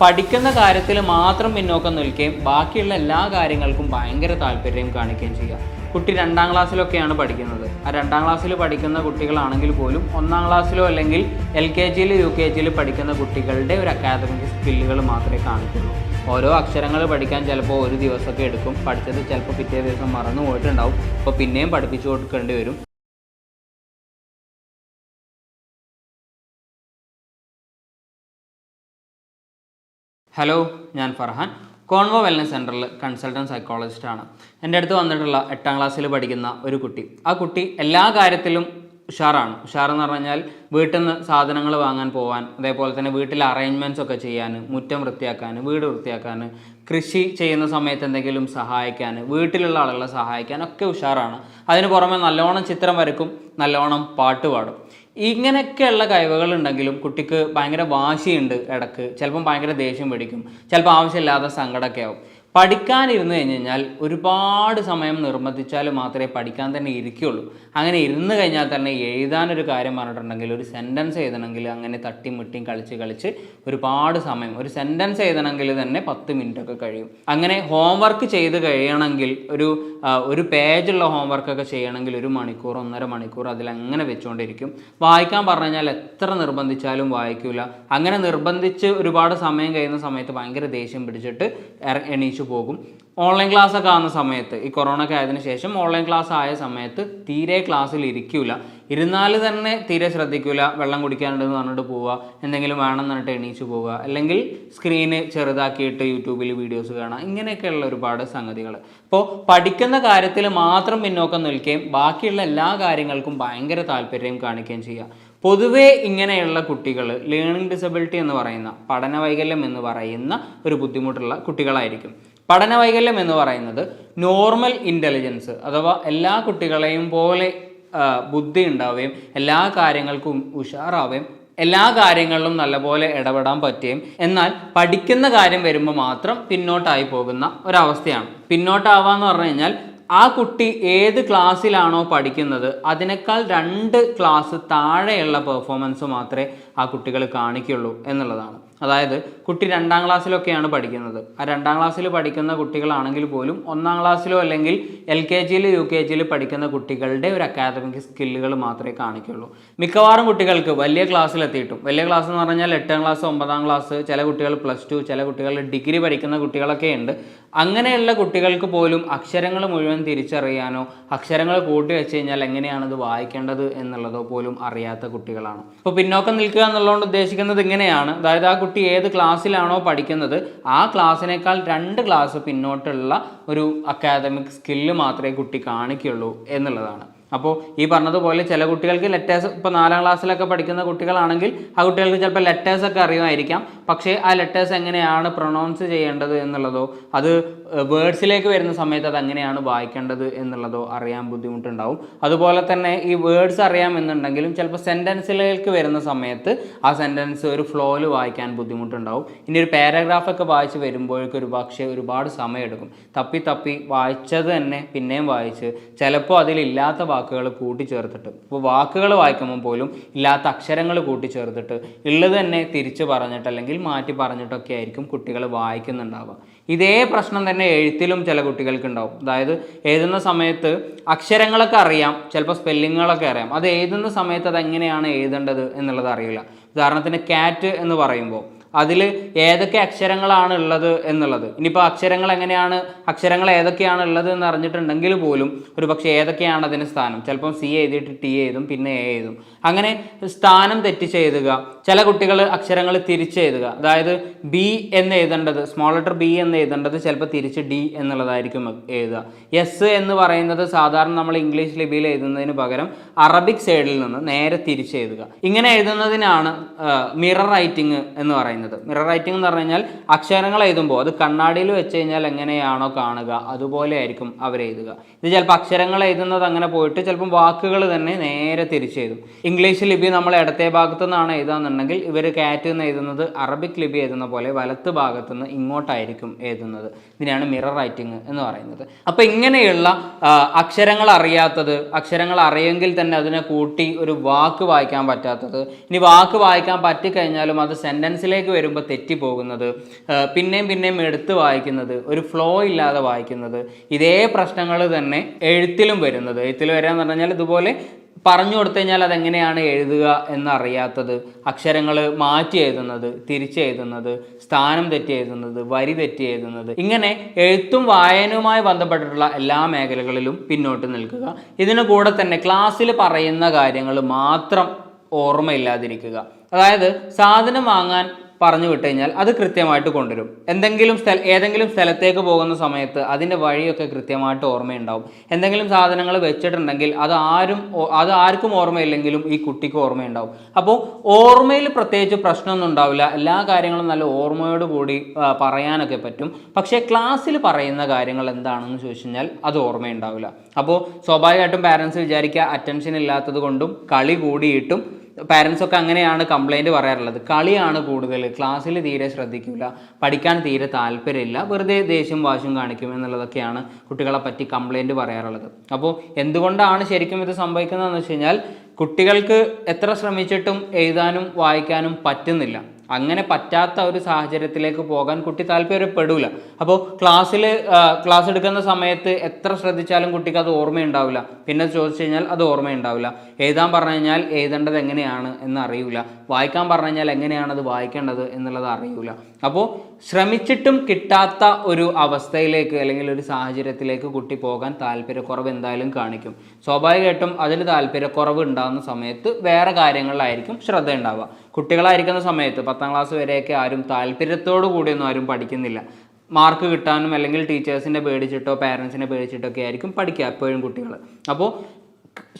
പഠിക്കുന്ന കാര്യത്തിൽ മാത്രം പിന്നോക്കം നിൽക്കുകയും ബാക്കിയുള്ള എല്ലാ കാര്യങ്ങൾക്കും ഭയങ്കര താല്പര്യം കാണിക്കുകയും ചെയ്യുക. കുട്ടി രണ്ടാം ക്ലാസ്സിലൊക്കെയാണ് പഠിക്കുന്നത്. ആ രണ്ടാം ക്ലാസ്സിൽ പഠിക്കുന്ന കുട്ടികളാണെങ്കിൽ പോലും ഒന്നാം ക്ലാസ്സിലോ അല്ലെങ്കിൽ എൽ കെ ജിയിൽ യു കെ ജിയിൽ പഠിക്കുന്ന കുട്ടികളുടെ ഒരു അക്കാദമിക് സ്കില്ലുകൾ മാത്രമേ കാണിക്കുള്ളൂ. ഓരോ അക്ഷരങ്ങൾ പഠിക്കാൻ ചിലപ്പോൾ ഒരു ദിവസമൊക്കെ എടുക്കും. പഠിച്ചത് ചിലപ്പോൾ പിറ്റേ ദിവസം മറന്നു പോയിട്ടുണ്ടാവും. അപ്പോൾ പിന്നെയും പഠിപ്പിച്ചു കൊടുക്കേണ്ടി വരും. ഹലോ ഞാൻ ഫർഹാൻ. കോൺവോ വെൽനസ് സെന്ററിൽ കൺസൾട്ടന്റ് സൈക്കോളജിസ്റ്റാണ് എന്റെ അടുത്ത് വന്നിട്ടുള്ള എട്ടാം ക്ലാസ്സിൽ പഠിക്കുന്ന ഒരു കുട്ടി. ആ കുട്ടി എല്ലാ കാര്യത്തിലും ഉഷാറാണ്. ഉഷാറെന്ന് പറഞ്ഞാൽ വീട്ടിൽ നിന്ന് സാധനങ്ങൾ വാങ്ങാൻ പോകാൻ അതേപോലെ തന്നെ വീട്ടിൽ അറേഞ്ച്മെന്റ്സ് ഒക്കെ ചെയ്യാൻ മുറ്റം വൃത്തിയാക്കാൻ വീട് വൃത്തിയാക്കാൻ കൃഷി ചെയ്യുന്ന സമയത്ത് എന്തെങ്കിലും സഹായിക്കാൻ വീട്ടിലുള്ള ആളുകളെ സഹായിക്കാൻ ഒക്കെ ഉഷാറാണ്. അതിന് പുറമെ നല്ലോണം ചിത്രം വരക്കും നല്ലോണം പാട്ട് പാടും. ഇങ്ങനെയൊക്കെയുള്ള കഴിവുകൾ ഉണ്ടെങ്കിലും കുട്ടിക്ക് ഭയങ്കര വാശിയുണ്ട് ഇടയ്ക്ക്. ചിലപ്പം ഭയങ്കര ദേഷ്യം പിടിക്കും. ചിലപ്പോൾ ആവശ്യമില്ലാത്ത സങ്കടമൊക്കെ ആവും. പഠിക്കാനിരുന്ന് കഴിഞ്ഞ് കഴിഞ്ഞാൽ ഒരുപാട് സമയം നിർബന്ധിച്ചാൽ മാത്രമേ പഠിക്കാൻ തന്നെ ഇരിക്കുകയുള്ളൂ. അങ്ങനെ ഇരുന്ന് കഴിഞ്ഞാൽ തന്നെ എഴുതാനൊരു കാര്യം പറഞ്ഞിട്ടുണ്ടെങ്കിൽ ഒരു സെന്റൻസ് എഴുതണമെങ്കിൽ അങ്ങനെ തട്ടിയും മുട്ടിയും കളിച്ച് കളിച്ച് ഒരുപാട് സമയം ഒരു സെന്റൻസ് എഴുതണമെങ്കിൽ തന്നെ പത്ത് മിനിറ്റ് ഒക്കെ കഴിയും. അങ്ങനെ ഹോംവർക്ക് ചെയ്ത് കഴിയണമെങ്കിൽ ഒരു ഒരു പേജുള്ള ഹോംവർക്കൊക്കെ ചെയ്യണമെങ്കിൽ ഒരു മണിക്കൂർ ഒന്നര മണിക്കൂർ അതിലങ്ങനെ വെച്ചുകൊണ്ടിരിക്കും. വായിക്കാൻ പറഞ്ഞു കഴിഞ്ഞാൽ എത്ര നിർബന്ധിച്ചാലും വായിക്കില്ല അങ്ങനെ നിർബന്ധിച്ച് ഒരുപാട് സമയം കഴിയുന്ന സമയത്ത് ഭയങ്കര ദേഷ്യം പിടിച്ചിട്ട് ഇറ- പോകും. ഓൺലൈൻ ക്ലാസ് ഒക്കെ ആകുന്ന സമയത്ത് ഈ കൊറോണ ഒക്കെ ആയതിനു ശേഷം ഓൺലൈൻ ക്ലാസ് ആയ സമയത്ത് തീരെ ക്ലാസ്സിൽ ഇരിക്കൂല. ഇരുന്നാൽ തന്നെ തീരെ ശ്രദ്ധിക്കൂല. വെള്ളം കുടിക്കാനുണ്ടെന്ന് പറഞ്ഞിട്ട് പോവുക. എന്തെങ്കിലും വേണമെന്ന് പറഞ്ഞിട്ട് എണീച്ചു പോവുക. അല്ലെങ്കിൽ സ്ക്രീന് ചെറുതാക്കിയിട്ട് യൂട്യൂബിൽ വീഡിയോസ് കാണാം ഇങ്ങനെയൊക്കെയുള്ള ഒരുപാട് സംഗതികൾ അപ്പോൾ പഠിക്കുന്ന കാര്യത്തിൽ മാത്രം പിന്നോക്കം നിൽക്കുകയും ബാക്കിയുള്ള എല്ലാ കാര്യങ്ങൾക്കും ഭയങ്കര താല്പര്യം കാണിക്കുകയും ചെയ്യുക. പൊതുവേ ഇങ്ങനെയുള്ള കുട്ടികൾ ലേണിംഗ് ഡിസബിലിറ്റി എന്ന് പറയുന്ന പഠന വൈകല്യം എന്ന് പറയുന്ന ഒരു ബുദ്ധിമുട്ടുള്ള കുട്ടികളായിരിക്കും. പഠന വൈകല്യം എന്ന് പറയുന്നത് നോർമൽ ഇന്റലിജൻസ് അഥവാ എല്ലാ കുട്ടികളെയും പോലെ ബുദ്ധി ഉണ്ടാവുകയും എല്ലാ കാര്യങ്ങൾക്കും ഉഷാറാവുകയും എല്ലാ കാര്യങ്ങളിലും നല്ലപോലെ ഇടപെടാൻ പറ്റുകയും എന്നാൽ പഠിക്കുന്ന കാര്യം വരുമ്പോൾ മാത്രം പിന്നോട്ടായി പോകുന്ന ഒരവസ്ഥയാണ്. പിന്നോട്ടാവാന്ന് പറഞ്ഞു കഴിഞ്ഞാൽ ആ കുട്ടി ഏത് ക്ലാസ്സിലാണോ പഠിക്കുന്നത് അതിനേക്കാൾ രണ്ട് ക്ലാസ് താഴെയുള്ള പെർഫോമൻസ് മാത്രമേ ആ കുട്ടികൾ കാണിക്കുള്ളൂ എന്നുള്ളതാണ്. അതായത് കുട്ടി രണ്ടാം ക്ലാസ്സിലൊക്കെയാണ് പഠിക്കുന്നത്. ആ രണ്ടാം ക്ലാസ്സിൽ പഠിക്കുന്ന കുട്ടികളാണെങ്കിൽ പോലും ഒന്നാം ക്ലാസ്സിലോ അല്ലെങ്കിൽ എൽ കെ ജിയിൽ യു കെ ജിയിൽ പഠിക്കുന്ന കുട്ടികളുടെ ഒരു അക്കാദമിക് സ്കില്ലുകൾ മാത്രമേ കാണിക്കുള്ളൂ. മിക്കവാറും കുട്ടികൾക്ക് വലിയ ക്ലാസ്സിലെത്തിയിട്ടും വലിയ ക്ലാസ് എന്ന് പറഞ്ഞാൽ എട്ടാം ക്ലാസ് ഒമ്പതാം ക്ലാസ് ചില കുട്ടികൾ പ്ലസ് ടു ചില കുട്ടികൾ ഡിഗ്രി പഠിക്കുന്ന കുട്ടികളൊക്കെ ഉണ്ട്. അങ്ങനെയുള്ള കുട്ടികൾക്ക് പോലും അക്ഷരങ്ങൾ മുഴുവൻ തിരിച്ചറിയാനോ അക്ഷരങ്ങൾ കൂട്ടി വെച്ച് കഴിഞ്ഞാൽ എങ്ങനെയാണ് ഇത് വായിക്കേണ്ടത് എന്നുള്ളതോ പോലും അറിയാത്ത കുട്ടികളാണ്. അപ്പോൾ പിന്നോക്കം നിൽക്കുക എന്നുള്ളതുകൊണ്ട് ഉദ്ദേശിക്കുന്നത് ഇങ്ങനെയാണ്. അതായത് ആ കുട്ടി ഏത് ക്ലാസ്സിലാണോ പഠിക്കുന്നത് ആ ക്ലാസ്സിനേക്കാൾ രണ്ട് ക്ലാസ് പിന്നോട്ടുള്ള ഒരു അക്കാദമിക് സ്കില്ല് മാത്രമേ കുട്ടി കാണിക്കുള്ളൂ എന്നുള്ളതാണ്. അപ്പോൾ ഈ പറഞ്ഞതുപോലെ ചില കുട്ടികൾക്ക് ലെറ്റേഴ്സ് ഇപ്പോൾ നാലാം ക്ലാസ്സിലൊക്കെ പഠിക്കുന്ന കുട്ടികളാണെങ്കിൽ ആ കുട്ടികൾക്ക് ചിലപ്പോൾ ലെറ്റേഴ്സ് ഒക്കെ അറിയുമായിരിക്കാം. പക്ഷേ ആ ലെറ്റേഴ്സ് എങ്ങനെയാണ് പ്രൊണൗൺസ് ചെയ്യേണ്ടത് എന്നുള്ളതോ അത് വേർഡ്സിലേക്ക് വരുന്ന സമയത്ത് അത് എങ്ങനെയാണ് വായിക്കേണ്ടത് എന്നുള്ളതോ അറിയാൻ ബുദ്ധിമുട്ടുണ്ടാവും. അതുപോലെ തന്നെ ഈ വേർഡ്സ് അറിയാമെന്നുണ്ടെങ്കിലും ചിലപ്പോൾ സെന്റൻസിലേക്ക് വരുന്ന സമയത്ത് ആ സെന്റൻസ് ഒരു ഫ്ലോയിൽ വായിക്കാൻ ബുദ്ധിമുട്ടുണ്ടാവും. ഇനി ഒരു പാരഗ്രാഫൊക്കെ വായിച്ച് വരുമ്പോഴേക്കും ഒരു പക്ഷേ ഒരുപാട് സമയമെടുക്കും. തപ്പി തപ്പി വായിച്ചത് തന്നെ പിന്നെയും വായിച്ച് ചിലപ്പോൾ അതിലില്ലാത്ത വാക്കുകൾ കൂട്ടിച്ചേർത്തിട്ട്. ഇപ്പോൾ വാക്കുകൾ വായിക്കുമ്പോൾ പോലും ഇല്ലാത്ത അക്ഷരങ്ങൾ കൂട്ടിച്ചേർത്തിട്ട് ഉള്ളത് തന്നെ തിരിച്ച് പറഞ്ഞിട്ട് അല്ലെങ്കിൽ മാറ്റി പറഞ്ഞിട്ടൊക്കെ ആയിരിക്കും കുട്ടികൾ വായിക്കുന്നുണ്ടാവുക. ഇതേ പ്രശ്നം തന്നെ എഴുത്തിലും ചില കുട്ടികൾക്ക് ഉണ്ടാവും അതായത് എഴുതുന്ന സമയത്ത് അക്ഷരങ്ങളൊക്കെ അറിയാം ചിലപ്പോൾ സ്പെല്ലിങ്ങുകളൊക്കെ അറിയാം. അത് എഴുതുന്ന സമയത്ത് അത് എങ്ങനെയാണ് എഴുതേണ്ടത് എന്നുള്ളത് അറിയില്ല. ഉദാഹരണത്തിന് കാറ്റ് എന്ന് പറയുമ്പോൾ അതിൽ ഏതൊക്കെ അക്ഷരങ്ങളാണ് ഉള്ളത് എന്നുള്ളത്. ഇനിയിപ്പോൾ അക്ഷരങ്ങൾ എങ്ങനെയാണ് അക്ഷരങ്ങൾ ഏതൊക്കെയാണ് ഉള്ളത് എന്ന് അറിഞ്ഞിട്ടുണ്ടെങ്കിൽ പോലും ഒരു പക്ഷേ ഏതൊക്കെയാണ് അതിന് സ്ഥാനം. ചിലപ്പം സി എഴുതിയിട്ട് ടി എഴുതും പിന്നെ എ എഴുതും. അങ്ങനെ സ്ഥാനം തെറ്റിച്ച് എഴുതുക ചില കുട്ടികൾ അക്ഷരങ്ങൾ തിരിച്ച് എഴുതുക. അതായത് ബി എന്ന് എഴുതേണ്ടത് സ്മോൾ ലെറ്റർ ബി എന്ന് എഴുതേണ്ടത് ചിലപ്പോൾ തിരിച്ച് ഡി എന്നുള്ളതായിരിക്കും എഴുതുക. എസ് എന്ന് പറയുന്നത് സാധാരണ നമ്മൾ ഇംഗ്ലീഷ് ലിപിയിൽ എഴുതുന്നതിന് പകരം അറബിക് സൈഡിൽ നിന്ന് നേരെ തിരിച്ച് എഴുതുക. ഇങ്ങനെ എഴുതുന്നതിനാണ് മിറർ റൈറ്റിംഗ് എന്ന് പറയുന്നത്. മിറർ റൈറ്റിംഗ് എന്ന് പറഞ്ഞു കഴിഞ്ഞാൽ അക്ഷരങ്ങൾ എഴുതുമ്പോൾ അത് കണ്ണാടിയിൽ വെച്ച് കഴിഞ്ഞാൽ എങ്ങനെയാണോ കാണുക അതുപോലെ ആയിരിക്കും അവർ എഴുതുക. ഇത് ചിലപ്പോൾ അക്ഷരങ്ങൾ എഴുതുന്നത് അങ്ങനെ പോയിട്ട് ചിലപ്പോൾ വാക്കുകൾ തന്നെ നേരെ തിരിച്ചെഴുതും ഇംഗ്ലീഷ് ലിപി നമ്മൾ ഇടത്തെ ഭാഗത്തു നിന്നാണ് എഴുതാന്നുണ്ടെങ്കിൽ ഇവർ കാറ്റ് നിന്ന് എഴുതുന്നത് അറബിക് ലിപി എഴുതുന്ന പോലെ വലത്ത് ഭാഗത്തു നിന്ന് ഇങ്ങോട്ടായിരിക്കും എഴുതുന്നത്. ഇതിനാണ് മിറർ റൈറ്റിംഗ് എന്ന് പറയുന്നത്. അപ്പോൾ ഇങ്ങനെയുള്ള അക്ഷരങ്ങൾ അറിയാത്തത് അക്ഷരങ്ങൾ അറിയെങ്കിൽ തന്നെ അതിനെ കൂട്ടി ഒരു വാക്ക് വായിക്കാൻ പറ്റാത്തത്. ഇനി വാക്ക് വായിക്കാൻ പറ്റിക്കഴിഞ്ഞാലും അത് സെന്റൻസിലേക്ക് വരുമ്പോൾ തെറ്റിപ്പോകുന്നത് പിന്നെയും പിന്നെയും എടുത്ത് വായിക്കുന്നത് ഒരു ഫ്ലോ ഇല്ലാതെ വായിക്കുന്നത് ഇതേ പ്രശ്നങ്ങൾ തന്നെ എഴുത്തിലും വരുന്നത്. എഴുത്തിൽ വരാന്ന് പറഞ്ഞാൽ ഇതുപോലെ പറഞ്ഞു കൊടുത്തു കഴിഞ്ഞാൽ അതെങ്ങനെയാണ് എഴുതുക എന്നറിയാത്തത് അക്ഷരങ്ങൾ മാറ്റി എഴുതുന്നത് തിരിച്ചെഴുതുന്നത് സ്ഥാനം തെറ്റി എഴുതുന്നത് വരി തെറ്റി എഴുതുന്നത്. ഇങ്ങനെ എഴുത്തും വായനയുമായി ബന്ധപ്പെട്ടിട്ടുള്ള എല്ലാ മേഖലകളിലും പിന്നോട്ട് നിൽക്കുക. ഇതിനു കൂടെ തന്നെ ക്ലാസ്സിൽ പറയുന്ന കാര്യങ്ങൾ മാത്രം ഓർമ്മയില്ലാതിരിക്കുക. അതായത് സാധനം വാങ്ങാൻ പറഞ്ഞു വിട്ട് കഴിഞ്ഞാൽ അത് കൃത്യമായിട്ട് കൊണ്ടുവരും. എന്തെങ്കിലും സ്ഥല ഏതെങ്കിലും സ്ഥലത്തേക്ക് പോകുന്ന സമയത്ത് അതിന്റെ വഴിയൊക്കെ കൃത്യമായിട്ട് ഓർമ്മയുണ്ടാവും. എന്തെങ്കിലും സാധനങ്ങൾ വെച്ചിട്ടുണ്ടെങ്കിൽ അത് ആരും അത് ആർക്കും ഓർമ്മയില്ലെങ്കിലും ഈ കുട്ടിക്ക് ഓർമ്മയുണ്ടാവും. അപ്പോൾ ഓർമ്മയിൽ പ്രത്യേകിച്ച് പ്രശ്നമൊന്നും ഉണ്ടാവില്ല. എല്ലാ കാര്യങ്ങളും നല്ല ഓർമ്മയോട് കൂടി പറയാനൊക്കെ പറ്റും. പക്ഷേ ക്ലാസ്സിൽ പറയുന്ന കാര്യങ്ങൾ എന്താണെന്ന് ചോദിച്ചു കഴിഞ്ഞാൽ അത് ഓർമ്മയുണ്ടാവില്ല. അപ്പോൾ സ്വാഭാവികമായിട്ടും പാരൻസ് വിചാരിക്കുക അറ്റൻഷൻ ഇല്ലാത്തത് കൊണ്ടും കളി കൂടിയിട്ടും പാരൻസ് ഒക്കെ അങ്ങനെയാണ് കംപ്ലൈന്റ് പറയാറുള്ളത്. കളിയാണ് കൂടുതൽ. ക്ലാസ്സിൽ തീരെ ശ്രദ്ധിക്കില്ല പഠിക്കാൻ തീരെ താല്പര്യമില്ല. വെറുതെ ദേഷ്യം വാശും കാണിക്കും എന്നുള്ളതൊക്കെയാണ് കുട്ടികളെ പറ്റി കംപ്ലൈന്റ് പറയാറുള്ളത്. അപ്പോൾ എന്തുകൊണ്ടാണ് ശരിക്കും ഇത് സംഭവിക്കുന്നതെന്ന് വെച്ച് കഴിഞ്ഞാൽ കുട്ടികൾക്ക് എത്ര ശ്രമിച്ചിട്ടും എഴുതാനും വായിക്കാനും പറ്റുന്നില്ല. അങ്ങനെ പറ്റാത്ത ഒരു സാഹചര്യത്തിലേക്ക് പോകാൻ കുട്ടി താല്പര്യപ്പെടില്ല അപ്പോൾ ക്ലാസ്സിൽ ക്ലാസ് എടുക്കുന്ന സമയത്ത് എത്ര ശ്രദ്ധിച്ചാലും കുട്ടിക്ക് അത് ഓർമ്മയുണ്ടാവില്ല. പിന്നെ ചോദിച്ചു കഴിഞ്ഞാൽ അത് ഓർമ്മയുണ്ടാവില്ല. എഴുതാൻ പറഞ്ഞു കഴിഞ്ഞാൽ എഴുതേണ്ടത് എങ്ങനെയാണ് എന്ന് അറിയില്ല വായിക്കാൻ പറഞ്ഞു കഴിഞ്ഞാൽ എങ്ങനെയാണ് അത് വായിക്കേണ്ടത് എന്നുള്ളത് അറിയില്ല അപ്പോൾ ശ്രമിച്ചിട്ടും കിട്ടാത്ത ഒരു അവസ്ഥയിലേക്ക് അല്ലെങ്കിൽ ഒരു സാഹചര്യത്തിലേക്ക് കുട്ടി പോകാൻ താല്പര്യക്കുറവ് എന്തായാലും കാണിക്കും. സ്വാഭാവികമായിട്ടും അതിന് താല്പര്യക്കുറവ് ഉണ്ടാകുന്ന സമയത്ത് വേറെ കാര്യങ്ങളിലായിരിക്കും ശ്രദ്ധ ഉണ്ടാവുക. കുട്ടികളായിരിക്കുന്ന സമയത്ത് പത്താം ക്ലാസ് വരെയൊക്കെ ആരും താല്പര്യത്തോടു കൂടിയൊന്നും ആരും പഠിക്കുന്നില്ല. മാർക്ക് കിട്ടാനും അല്ലെങ്കിൽ ടീച്ചേഴ്സിനെ പേടിച്ചിട്ടോ പാരൻസിനെ പേടിച്ചിട്ടോ ഒക്കെ ആയിരിക്കും പഠിക്കുക എപ്പോഴും കുട്ടികൾ അപ്പോൾ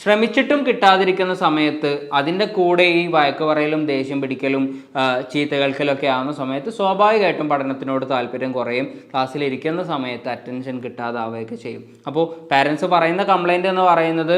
ശ്രമിച്ചിട്ടും കിട്ടാതിരിക്കുന്ന സമയത്ത് അതിന്റെ കൂടെ ഈ വഴക്ക് പറയലും ദേഷ്യം പിടിക്കലും ചീത്തകൾക്കലൊക്കെ ചീത്ത കേൾക്കലൊക്കെ ആവുന്ന സമയത്ത് സ്വാഭാവികമായിട്ടും പഠനത്തിനോട് താല്പര്യം കുറയും. ക്ലാസ്സിലിരിക്കുന്ന സമയത്ത് അറ്റൻഷൻ കിട്ടാതാവുകയൊക്കെ ചെയ്യും. അപ്പോൾ പാരൻസ് പറയുന്ന കംപ്ലൈന്റ് എന്ന് പറയുന്നത്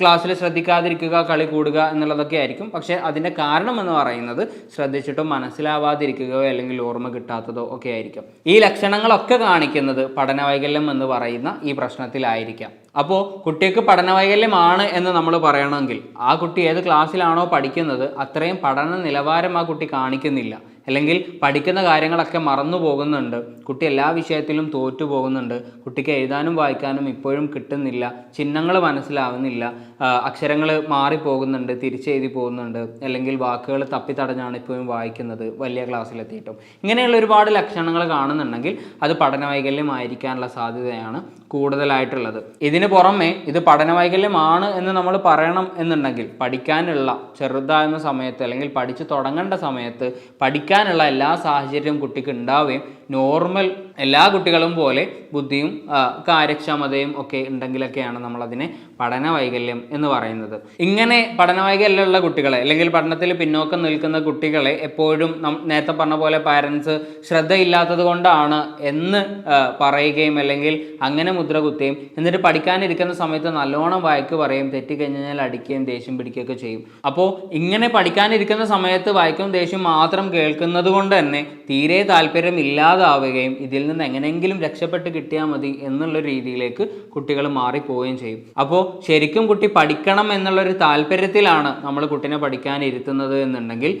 ക്ലാസ്സിൽ ശ്രദ്ധിക്കാതിരിക്കുക കളി കൂടുക എന്നുള്ളതൊക്കെ ആയിരിക്കും. പക്ഷേ അതിന്റെ കാരണം എന്ന് പറയുന്നത് ശ്രദ്ധിച്ചിട്ടും മനസ്സിലാവാതിരിക്കുകയോ അല്ലെങ്കിൽ ഓർമ്മ കിട്ടാത്തതോ ഒക്കെ ആയിരിക്കും. ഈ ലക്ഷണങ്ങളൊക്കെ കാണിക്കുന്നത് പഠനവൈകല്യം എന്ന് പറയുന്ന ഈ പ്രശ്നത്തിലായിരിക്കാം. അപ്പോൾ കുട്ടിക്ക് പഠനവൈകല്യമാണ് എന്ന് നമ്മൾ പറയണമെങ്കിൽ ആ കുട്ടി ഏത് ക്ലാസ്സിലാണോ പഠിക്കുന്നത് അത്രയും പഠന നിലവാരം ആ കുട്ടി കാണിക്കുന്നില്ല. അല്ലെങ്കിൽ പഠിക്കുന്ന കാര്യങ്ങളൊക്കെ മറന്നു പോകുന്നുണ്ട്. കുട്ടി എല്ലാ വിഷയത്തിലും തോറ്റു പോകുന്നുണ്ട്. കുട്ടിക്ക് എഴുതാനും വായിക്കാനും ഇപ്പോഴും കിട്ടുന്നില്ല. ചിഹ്നങ്ങൾ മനസ്സിലാവുന്നില്ല. അക്ഷരങ്ങൾ മാറിപ്പോകുന്നുണ്ട് തിരിച്ചെഴുതി പോകുന്നുണ്ട്. അല്ലെങ്കിൽ വാക്കുകൾ തപ്പിത്തടഞ്ഞാണ് ഇപ്പോഴും വായിക്കുന്നത് വലിയ ക്ലാസ്സിലെത്തിയിട്ടും. ഇങ്ങനെയുള്ള ഒരുപാട് ലക്ഷണങ്ങൾ കാണുന്നുണ്ടെങ്കിൽ അത് പഠനവൈകല്യം ആയിരിക്കാനുള്ള സാധ്യതയാണ് കൂടുതലായിട്ടുള്ളത്. ഇതിന് പുറമെ ഇത് പഠനവൈകല്യമാണ് എന്ന് നമ്മൾ പറയണം എന്നുണ്ടെങ്കിൽ പഠിക്കാനുള്ള ചെറുതാകുന്ന സമയത്ത് അല്ലെങ്കിൽ പഠിച്ചു തുടങ്ങേണ്ട സമയത്ത് പഠിക്കാനുള്ള എല്ലാ സാഹചര്യവും കുട്ടിക്ക് ഉണ്ടാവുകയും നോർമൽ എല്ലാ കുട്ടികളും പോലെ ബുദ്ധിയും കാര്യക്ഷമതയും ഒക്കെ ഉണ്ടെങ്കിലൊക്കെയാണ് നമ്മളതിനെ പഠന വൈകല്യം എന്ന് പറയുന്നത്. ഇങ്ങനെ പഠനവൈകല്യമുള്ള കുട്ടികളെ അല്ലെങ്കിൽ പഠനത്തിൽ പിന്നോക്കം നിൽക്കുന്ന കുട്ടികളെ എപ്പോഴും നേരത്തെ പറഞ്ഞ പോലെ പാരൻസ് ശ്രദ്ധയില്ലാത്തത് കൊണ്ടാണ് എന്ന് പറയുകയും അല്ലെങ്കിൽ അങ്ങനെ മുദ്ര കുത്തുകയും എന്നിട്ട് പഠിക്കാനിരിക്കുന്ന സമയത്ത് നല്ലോണം വായിക്ക് പറയും തെറ്റിക്കഴിഞ്ഞാൽ അടിക്കുകയും ദേഷ്യം പിടിക്കുകയൊക്കെ ചെയ്യും. അപ്പോൾ ഇങ്ങനെ പഠിക്കാനിരിക്കുന്ന സമയത്ത് വായിക്കും ദേഷ്യം മാത്രം കേൾക്കുന്നത് കൊണ്ട് തന്നെ തീരെ താല്പര്യം ഇല്ലാതാവുകയും ഇതിൽ നിന്ന് എങ്ങനെയെങ്കിലും രക്ഷപ്പെട്ട് കിട്ടിയാൽ മതി എന്നുള്ള രീതിയിലേക്ക് കുട്ടികൾ മാറിപ്പോവുകയും ചെയ്യും. അപ്പോൾ ശരിക്കും കുട്ടി പഠിക്കണം എന്നുള്ളൊരു താല്പര്യത്തിലാണ് നമ്മൾ കുട്ടീനെ പഠിക്കാൻ ഇരുത്തുന്നത് എന്നുണ്ടെങ്കിൽ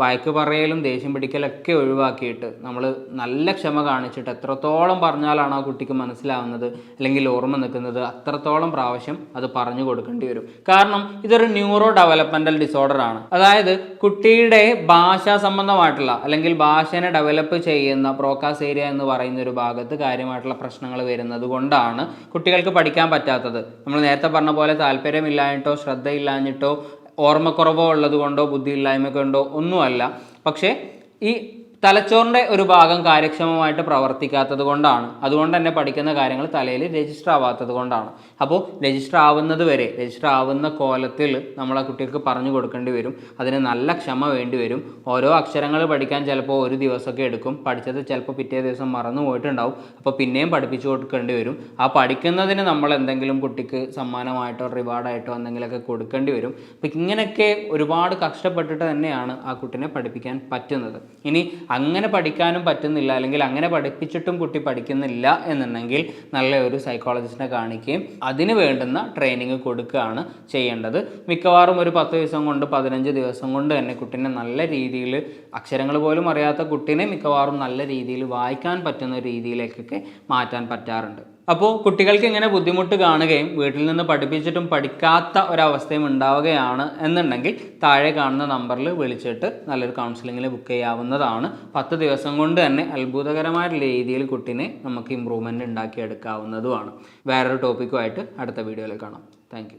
വഴക്ക് പറയലും ദേഷ്യം പിടിക്കലൊക്കെ ഒഴിവാക്കിയിട്ട് നമ്മൾ നല്ല ക്ഷമ കാണിച്ചിട്ട് എത്രത്തോളം പറഞ്ഞാലാണ് ആ കുട്ടിക്ക് മനസ്സിലാവുന്നത് അല്ലെങ്കിൽ ഓർമ്മ നിൽക്കുന്നത് അത്രത്തോളം പ്രാവശ്യം അത് പറഞ്ഞു കൊടുക്കേണ്ടി വരും. കാരണം ഇതൊരു ന്യൂറോ ഡെവലപ്മെന്റൽ ഡിസോർഡർ ആണ്. അതായത് കുട്ടിയുടെ ഭാഷാ സംബന്ധമായിട്ടുള്ള അല്ലെങ്കിൽ ഭാഷനെ ഡെവലപ്പ് ചെയ്യുന്ന പ്രോക്കാസ് ഏരിയ എന്ന് പറയുന്ന ഒരു ഭാഗത്ത് കാര്യമായിട്ടുള്ള പ്രശ്നങ്ങൾ വരുന്നത് കൊണ്ടാണ് കുട്ടികൾക്ക് പഠിക്കാൻ പറ്റാത്തത്. നമ്മൾ നേരത്തെ പറഞ്ഞ പോലെ താല്പര്യമില്ലാഞ്ഞിട്ടോ ശ്രദ്ധയില്ലാഞ്ഞിട്ടോ ഓർമ്മക്കുറവോ ഉള്ളത് കൊണ്ടോ ബുദ്ധിയില്ലായ്മ കൊണ്ടോ ഒന്നുമല്ല. പക്ഷേ ഈ തലച്ചോറിന്റെ ഒരു ഭാഗം കാര്യക്ഷമമായിട്ട് പ്രവർത്തിക്കാത്തത് കൊണ്ടാണ്. അതുകൊണ്ട് തന്നെ പഠിക്കുന്ന കാര്യങ്ങൾ തലയിൽ രജിസ്റ്റർ ആവാത്തത് കൊണ്ടാണ്. അപ്പോൾ രജിസ്റ്റർ ആവുന്നത് വരെ രജിസ്റ്റർ ആവുന്ന കോലത്തിൽ നമ്മളെ കുട്ടികൾക്ക് പറഞ്ഞു കൊടുക്കേണ്ടി വരും. അതിന് നല്ല ക്ഷമ വേണ്ടി വരും. ഓരോ അക്ഷരങ്ങൾ പഠിക്കാൻ ചിലപ്പോൾ ഒരു ദിവസമൊക്കെ എടുക്കും. പഠിച്ചത് ചിലപ്പോൾ പിറ്റേ ദിവസം മറന്നു പോയിട്ടുണ്ടാവും. അപ്പോൾ പിന്നെയും പഠിപ്പിച്ചു കൊടുക്കേണ്ടി വരും. ആ പഠിക്കുന്നതിന് നമ്മൾ എന്തെങ്കിലും കുട്ടിക്ക് സമ്മാനമായിട്ടോ റിവാർഡായിട്ടോ എന്തെങ്കിലുമൊക്കെ കൊടുക്കേണ്ടി വരും. അപ്പോൾ ഇങ്ങനെയൊക്കെ ഒരുപാട് കഷ്ടപ്പെട്ടിട്ട് തന്നെയാണ് ആ കുട്ടിനെ പഠിപ്പിക്കാൻ പറ്റുന്നത്. ഇനി അങ്ങനെ പഠിക്കാനും പറ്റുന്നില്ല അല്ലെങ്കിൽ അങ്ങനെ പഠിപ്പിച്ചിട്ടും കുട്ടി പഠിക്കുന്നില്ല എന്നുണ്ടെങ്കിൽ നല്ല ഒരു സൈക്കോളജിസ്റ്റിനെ കാണിക്കുകയും അതിന് വേണ്ടുന്ന ട്രെയിനിങ് കൊടുക്കുകയാണ് ചെയ്യേണ്ടത്. മിക്കവാറും ഒരു പത്ത് ദിവസം കൊണ്ട് പതിനഞ്ച് ദിവസം കൊണ്ട് തന്നെ കുട്ടീനെ നല്ല രീതിയിൽ അക്ഷരങ്ങൾ പോലും അറിയാത്ത കുട്ടീനെ മിക്കവാറും നല്ല രീതിയിൽ വായിക്കാൻ പറ്റുന്ന രീതിയിലേക്കൊക്കെ മാറ്റാൻ പറ്റാറുണ്ട്. അപ്പോൾ കുട്ടികൾക്ക് ഇങ്ങനെ ബുദ്ധിമുട്ട് കാണുകയും വീട്ടിൽ നിന്ന് പഠിപ്പിച്ചിട്ടും പഠിക്കാത്ത ഒരവസ്ഥയും ഉണ്ടാവുകയാണ് എന്നുണ്ടെങ്കിൽ താഴെ കാണുന്ന നമ്പറിൽ വിളിച്ചിട്ട് നല്ലൊരു കൗൺസിലിങ്ങിൽ ബുക്ക് ചെയ്യാവുന്നതാണ്. പത്ത് ദിവസം കൊണ്ട് തന്നെ അത്ഭുതകരമായ രീതിയിൽ കുട്ടീനെ നമുക്ക് ഇമ്പ്രൂവ്മെന്റ് ഉണ്ടാക്കിയെടുക്കാവുന്നതുമാണ്. വേറൊരു ടോപ്പിക്കുമായിട്ട് അടുത്ത വീഡിയോയിൽ കാണാം. താങ്ക്